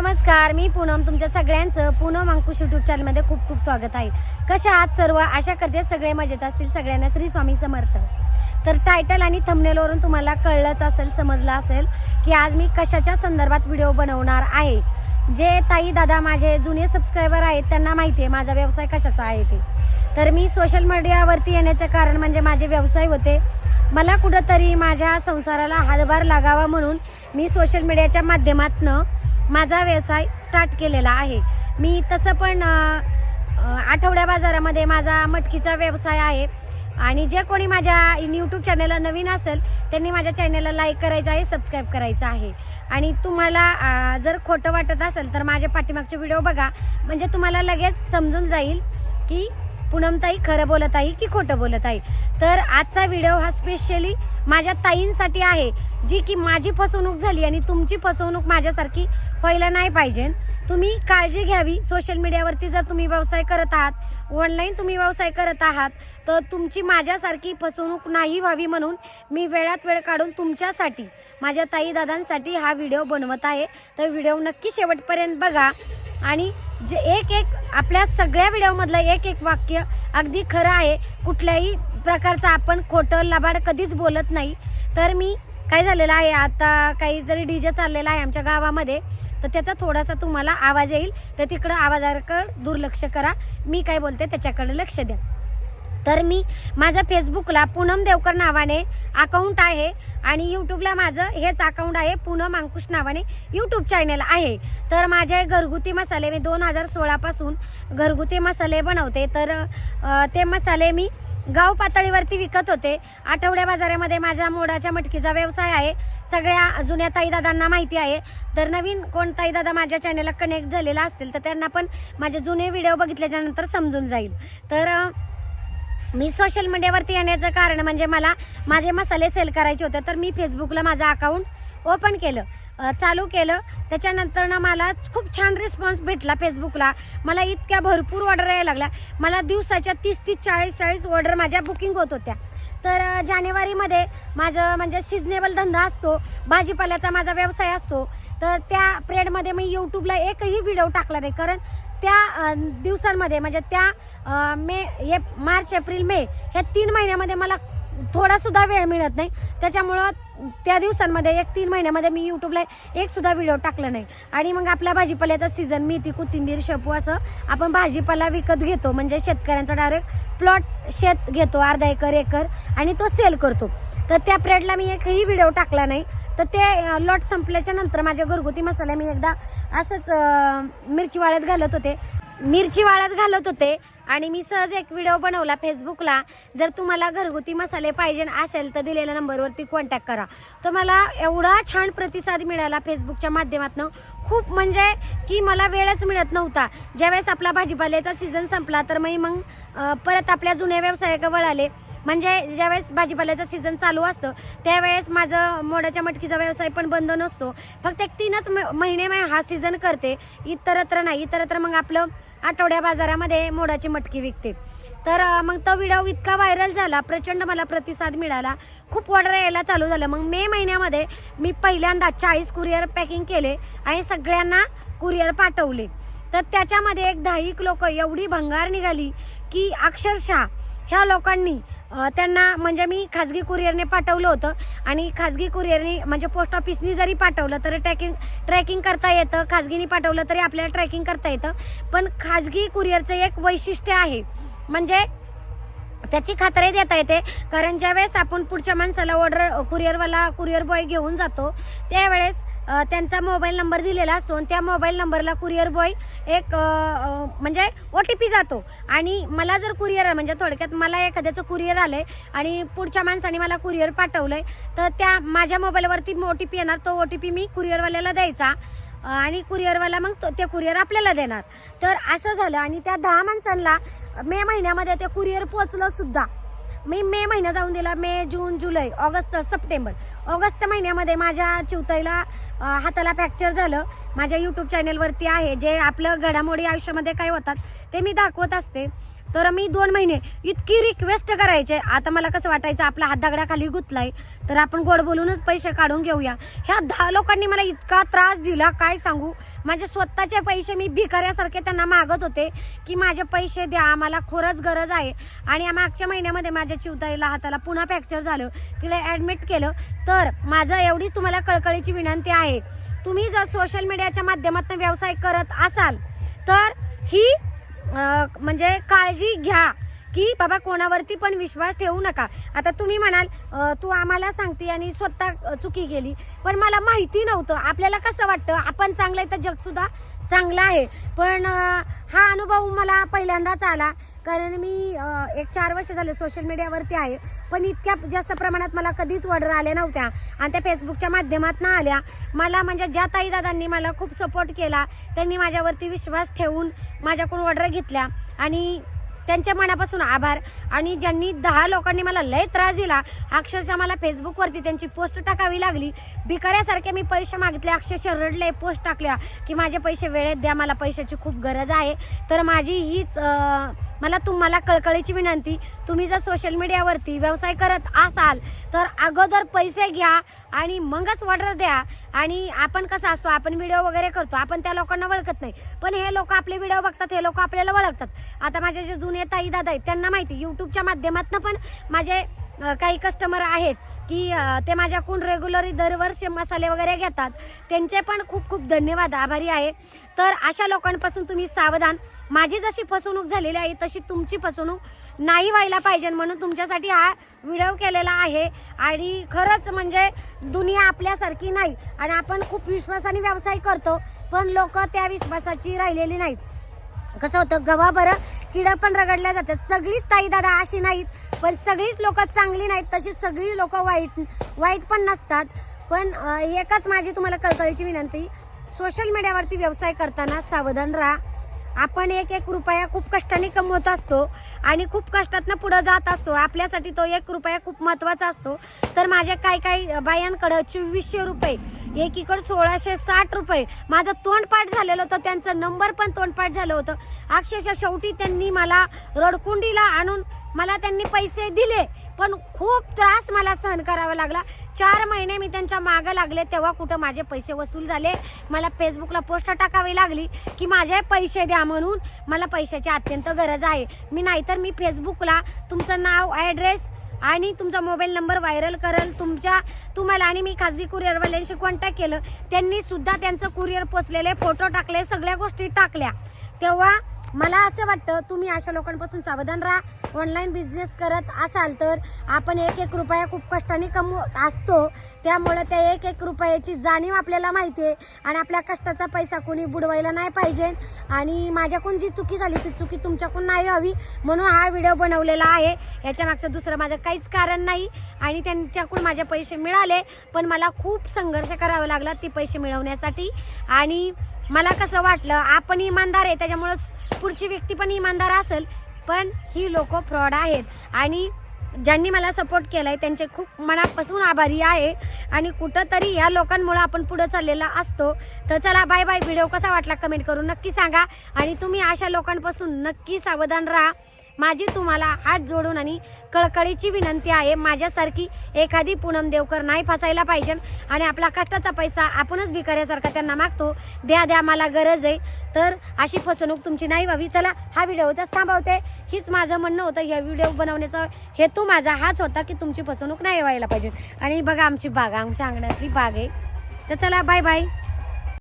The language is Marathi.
नमस्कार मी पूनम. तुमच्या सगळ्यांचं पूनम अंकुश युट्यूब चॅनलमध्ये खूप खूप स्वागत आहे. कशा आहात सर्व? आशा करते सगळे मजेत असतील. सगळ्यांना श्री स्वामी समर्थ. तर टायटल आणि थंबनेलवरून तुम्हाला कळलंच असेल समजलं असेल की आज मी कशाच्या संदर्भात व्हिडिओ बनवणार आहे. जे ताई दादा माझे जुने सबस्क्रायबर आहेत त्यांना माहिती आहे माझा व्यवसाय कशाचा आहे ते. तर मी सोशल मीडियावरती येण्याचं कारण म्हणजे माझे व्यवसाय होते. मला कुठंतरी माझ्या संसाराला हातभार लागावा म्हणून मी सोशल मीडियाच्या माध्यमातनं माझा व्यवसाय स्टार्ट केलेला आहे. मी तसं पण आठवड्या बाजारामध्ये माझा मटकीचा व्यवसाय आहे. आणि जे कोणी माझ्या यूट्यूब चॅनलला नवीन असेल त्यांनी माझ्या चॅनलला लाईक करायचं आहे सबस्क्राईब करायचं आहे. आणि तुम्हाला जर खोटं वाटत असेल तर माझे पाठीमागचे व्हिडिओ बघा. म्हणजे तुम्हाला लगेच समजून जाईल की पूनमताई खरं बोलत आहे की खोटं बोलत आहे. तर आजचा व्हिडिओ हा स्पेशली माझ्या ताईंसाठी आहे. जी की माझी फसवणूक झाली आणि तुमची फसवणूक माझ्यासारखी व्हायला नाही पाहिजे. तुम्ही काळजी घ्यावी. सोशल मीडियावरती जर तुम्ही व्यवसाय करत आहात ऑनलाईन तुम्ही व्यवसाय करत आहात तर तुमची माझ्यासारखी फसवणूक नाही व्हावी म्हणून मी वेळात वेळ काढून तुमच्यासाठी माझ्या ताई दादांसाठी हा व्हिडिओ बनवत आहे. तर व्हिडिओ नक्की शेवटपर्यंत बघा. आणि जे एक एक आपल्या सगळ्या व्हिडिओमधलं एक एक वाक्य अगदी खरं आहे. कुठल्याही प्रकारचं आपण खोटं लबाड कधीच बोलत नाही. तर मी काय झालेलं आहे आता काहीतरी डी जे चाललेला आहे आमच्या गावामध्ये तर त्याचा थोडासा तुम्हाला आवाज येईल. तर तिकडं आवाजाकडं दुर्लक्ष करा. मी काय बोलते त्याच्याकडे लक्ष द्या. तर मी माझं फेसबुकला पूनम देवकर नावाने अकाउंट आहे आणि यूट्यूबला माझं हेच अकाउंट आहे पूनम अंकुश नावाने यूट्यूब चॅनल आहे. तर माझे घरगुती मसाले मी दोन हजार सोळापासून घरगुती मसाले बनवते. तर ते मसाले मी गाव पातळीवरती विकत होते. आठवड्या बाजारामध्ये माझ्या मोडाच्या मटकीचा व्यवसाय आहे. सगळ्या जुन्या ताईदादांना माहिती आहे. तर नवीन कोण ताईदादा माझ्या चॅनलला कनेक्ट झालेला असतील तर त्यांना पण माझे जुने व्हिडिओ बघितल्याच्यानंतर समजून जाईल. तर मी सोशल मीडियावरती येण्याचं कारण म्हणजे मला माझे मसाले सेल करायचे होते तर मी फेसबुकला माझं अकाउंट ओपन केलं. चालू केलं. त्याच्यानंतर ना मला खूप छान रिस्पॉन्स भेटला फेसबुकला मला इतक्या भरपूर ऑर्डर यायला लागल्या. मला दिवसाच्या तीस तीस चाळीस चाळीस ऑर्डर माझ्या बुकिंग होत होत्या. तर जानेवारीमध्ये माझं म्हणजे सिजनेबल धंदा असतो. भाजीपाल्याचा माझा व्यवसाय असतो. तर त्या पिरियडमध्ये मी यूट्यूबला एकही व्हिडिओ टाकला नाही. कारण त्या दिवसांमध्ये म्हणजे त्या मे हे मार्च एप्रिल मे ह्या तीन महिन्यामध्ये मला थोडा सुद्धा वेळ मिळत नाही. त्याच्यामुळं त्या दिवसांमध्ये एक तीन महिन्यामध्ये मी यूट्यूबला एक सुद्धा व्हिडिओ टाकला नाही. आणि मग आपला भाजीपाल्याचा सीझन मेथी कोथिंबीर शेपू असं आपण भाजीपाला विकत घेतो. म्हणजे शेतकऱ्यांचा डायरेक्ट प्लॉट शेत घेतो. अर्धा एकर एकर आणि तो सेल करतो. तर त्या प्रेडला मी एकही व्हिडिओ टाकला नाही. तर ते लॉट संपल्याच्या नंतर माझ्या घरगुती मसाले मी एकदा असंच मिरची वाळत घालत होते. मिरची वाळत घालत होते. आणि मी सहज एक व्हिडिओ बनवला फेसबुकला जर तुम्हाला घरगुती मसाले पाहिजे असेल तर दिलेल्या नंबरवरती कॉन्टॅक्ट करा. तर मला एवढा छान प्रतिसाद मिळाला फेसबुकच्या माध्यमातून. खूप म्हणजे की मला वेळच मिळत नव्हता. ज्यावेळेस आपला भाजीपाल्याचा सीझन संपला तर मी मग परत आपल्या जुन्या व्यवसायाकडे वळाले. म्हणजे ज्यावेळेस भाजीपाल्याचं सीझन चालू असतं त्यावेळेस माझं मोडाच्या मटकीचा व्यवसाय पण बंद नसतो. फक्त एक तीनच म- महिने मी हा सीझन करते. इतरत्र नाही इतरत्र मग आपलं आठवड्या बाजारामध्ये मोडाची मटकी विकते. तर मग तो व्हिडिओ इतका व्हायरल झाला प्रचंड मला प्रतिसाद मिळाला. खूप ऑर्डर यायला चालू झालं. मग मे महिन्यामध्ये मी पहिल्यांदा चाळीस कुरिअर पॅकिंग केले आणि सगळ्यांना कुरिअर पाठवले. तर त्याच्यामध्ये एक दहाईक लोक एवढी भंगार निघाली की अक्षरशः ह्या लोकांनी त्यांना म्हणजे मी खाजगी कुरिअरने पाठवलं होतं. आणि खाजगी कुरिअरने म्हणजे पोस्ट ऑफिसनी जरी पाठवलं तर ट्रॅकिंग ट्रॅकिंग करता येतं. खाजगीने पाठवलं तरी आपल्याला ट्रॅकिंग करता येतं. पण खाजगी कुरिअरचं एक वैशिष्ट्य आहे. म्हणजे त्याची खात्री देता येते. कारण ज्यावेळेस आपण पुढच्या माणसाला ऑर्डर कुरिअरवाला कुरिअर बॉय घेऊन जातो त्यावेळेस त्यांचा मोबाईल नंबर दिलेला असतो आणि त्या मोबाईल नंबरला कुरिअर बॉय एक म्हणजे ओ टी पी जातो. आणि मला जर कुरिअर म्हणजे थोडक्यात मला एखाद्याचं कुरिअर आलंय आणि पुढच्या माणसाने मला कुरिअर पाठवलंय तर त्या माझ्या मोबाईलवरती ओ टी पी येणार तो ओ टी पी मी कुरिअरवाल्याला द्यायचा. आणि कुरिअरवाला मग तो- ते कुरिअर आपल्याला देणार. तर असं झालं आणि त्या दहा माणसांना मे महिन्यामध्ये ते कुरिअर पोचलं सुद्धा. मी मे महिना जाऊन दिला मे जून जुलै ऑगस्ट सप्टेंबर. ऑगस्ट महिन्यामध्ये माझ्या चिवताईला हाताला फ्रॅक्चर झालं. माझ्या यूट्यूब चॅनेलवरती आहे जे आपलं घडामोडी आयुष्यामध्ये काय होतात ते मी दाखवत असते. तर मी दोन महिने इतकी रिक्वेस्ट करायचे. आता मला कसं वाटायचं आपला हात दगडाखाली गुतलाय. तर आपण गोड बोलूनच पैसे काढून घेऊया. ह्या दहा लोकांनी मला इतका त्रास दिला काय सांगू? माझे स्वतःचे पैसे मी भिकाऱ्यासारखे त्यांना मागत होते की माझे पैसे द्या मला खरंच गरज आहे. आणि या मागच्या महिन्यामध्ये माझ्या चिवताईला हाताला पुन्हा फ्रॅक्चर झालं. तिला ॲडमिट केलं. तर माझं एवढीच तुम्हाला कळकळीची विनंती आहे. तुम्ही जर सोशल मीडियाच्या माध्यमातून व्यवसाय करत असाल तर ही म्हणजे काळजी घ्या की बाबा कोणावरती पण विश्वास ठेवू नका. आता तुम्ही म्हणाल तू आम्हाला सांगते आणि स्वतः चुकी गेली पण मला माहिती नव्हतं. आपल्याला कसं वाटतं? आपण चांगलं आहे तर जगसुद्धा चांगलं आहे. पण हा अनुभव मला पहिल्यांदाच आला. कारण मी एक चार वर्ष झाले सोशल मीडियावरती आहे. पण इतक्या जास्त प्रमाणात मला कधीच ऑर्डर आल्या नव्हत्या. आणि त्या फेसबुकच्या माध्यमातून आल्या. मला म्हणजे ज्या ताई दादांनी मला खूप सपोर्ट केला त्यांनी माझ्यावरती विश्वास ठेवून माझ्याकडून ऑर्डर घेतल्या. आणि त्यांच्या मनापासून आभार. आणि ज्यांनी दहा लोकांनी मला लय त्रास दिला अक्षरशः मला फेसबुकवरती त्यांची पोस्ट टाकावी लागली. भिकाऱ्यासारखे मी पैसे मागितले अक्षरशः रडले पोस्ट टाकल्या की माझे पैसे वेळेत द्या मला पैशाची खूप गरज आहे. तर माझी हीच मला तुम्हाला कळकळीची विनंती तुम्ही जर सोशल मीडियावरती व्यवसाय करत असाल तर अगोदर पैसे घ्या आणि मगच ऑर्डर द्या. आणि आपण कसं असतो आपण व्हिडिओ वगैरे करतो आपण त्या लोकांना ओळखत नाही. पण हे लोक आपले व्हिडिओ बघतात हे लोक आपल्याला ओळखतात आता माझे जे जुने ताई दादा आहेत त्यांना माहिती युट्यूबच्या माध्यमातून पण माझे काही कस्टमर आहेत की ते माझ्याकडून रेग्युलरी दरवर्षी मसाले वगैरे घेतात. त्यांचे पण खूप खूप धन्यवाद आभारी आहे. तर अशा लोकांपासून तुम्ही सावधान माझी जशी फसवणूक झालेली आहे तशी तुमची फसवणूक नाही व्हायला पाहिजे म्हणून तुमच्यासाठी हा व्हिडिओ केलेला आहे. आणि खरंच म्हणजे दुनिया आपल्यासारखी नाही आणि आपण खूप विश्वासाने व्यवसाय करतो पण लोक त्या विश्वासाची राहिलेली नाहीत. कसं होतं गव्हा बरं किडं पण रगडल्या जातात. सगळीच ताई दादा अशी नाहीत पण सगळीच लोक चांगली नाहीत तशी सगळी लोक वाईट वाईट पण नसतात. पण एकच माझी तुम्हाला कळकळीची विनंती सोशल मीडियावरती व्यवसाय करताना सावधान राहा. आपण एक एक रुपया खूप कष्टाने कमवत असतो आणि खूप कष्टातनं पुढं जात असतो. आपल्यासाठी तो एक रुपया खूप महत्त्वाचा असतो. तर माझ्या काही काही बायांकडं चोवीसशे रुपये एकीकडे सोळाशे साठ रुपये. माझं तोंडपाठ झालेलं होतं त्यांचं नंबर पण तोंडपाठ झालं होतं. अक्षरशः शेवटी त्यांनी मला रडकुंडीला आणून मला त्यांनी पैसे दिले. पण खूप त्रास मला सहन करावा लागला. चार महिने मी त्यांच्या मागं लागले तेव्हा कुठं माझे पैसे वसूल झाले. मला फेसबुकला पोस्ट टाकावी लागली की माझे पैसे द्या म्हणून मला पैशाची अत्यंत गरज आहे. मी नाहीतर मी फेसबुकला तुमचं नाव ॲड्रेस आणि तुमचा मोबाईल नंबर व्हायरल करेल. तुमच्या तुम्हाला आणि मी खाजगी कुरिअरवाल्यांशी कॉन्टॅक्ट केलं. त्यांनी सुद्धा त्यांचं कुरिअर पोचलेले फोटो टाकले सगळ्या गोष्टी टाकल्या. तेव्हा मला असं वाटतं तुम्ही अशा लोकांपासून सावधान राहा. ऑनलाईन बिझनेस करत असाल तर आपण एक एक रुपया खूप कष्टाने कमवत असतो. त्यामुळे त्या एक एक रुपयाची जाणीव आपल्याला माहिती आहे आणि आपल्या कष्टाचा पैसा कोणी बुडवायला नाही पाहिजे. आणि माझ्याकडून जी चुकी झाली ती चुकी तुमच्याकडून नाही हवी म्हणून हा व्हिडिओ बनवलेला आहे. याच्या मागचं दुसरं माझं काहीच कारण नाही आणि त्यांच्याकडून माझे पैसे मिळाले. पण मला खूप संघर्ष करावा लागला ते पैसे मिळवण्यासाठी. आणि मला कसं वाटलं आपण इमानदार आहे त्याच्यामुळं पुढची व्यक्ती पण इमानदार असेल पण ही लोक फ्रॉड आहेत. आणि ज्यांनी मला सपोर्ट केलाय त्यांचे खूप मनापासून आभारी आहे. आणि कुठंतरी या लोकांमुळं आपण पुढे चाललेला असतो. तर चला बाय बाय व्हिडिओ कसा वाटला कमेंट करून नक्की सांगा. आणि तुम्ही अशा लोकांपासून नक्की सावधान राहा. माझी तुम्हाला हात जोडून आणि कळकळीची विनंती आहे. माझ्यासारखी एखादी पूनम देवकर नाही फसायला पाहिजे. आणि आपला कष्टाचा पैसा आपणच भिकाऱ्यासारखा त्यांना मागतो. द्या द्या मला गरज आहे. तर अशी फसवणूक तुमची नाही व्हावी. चला हा व्हिडिओ इथंच थांबवते. हीच माझं म्हणणं होतं. ह्या व्हिडिओ बनवण्याचा हेतू माझा हाच होता की तुमची फसवणूक नाही व्हायला पाहिजे. आणि बघा आमची बाग आमच्या अंगणातली बाग आहे. तर चला बाय बाय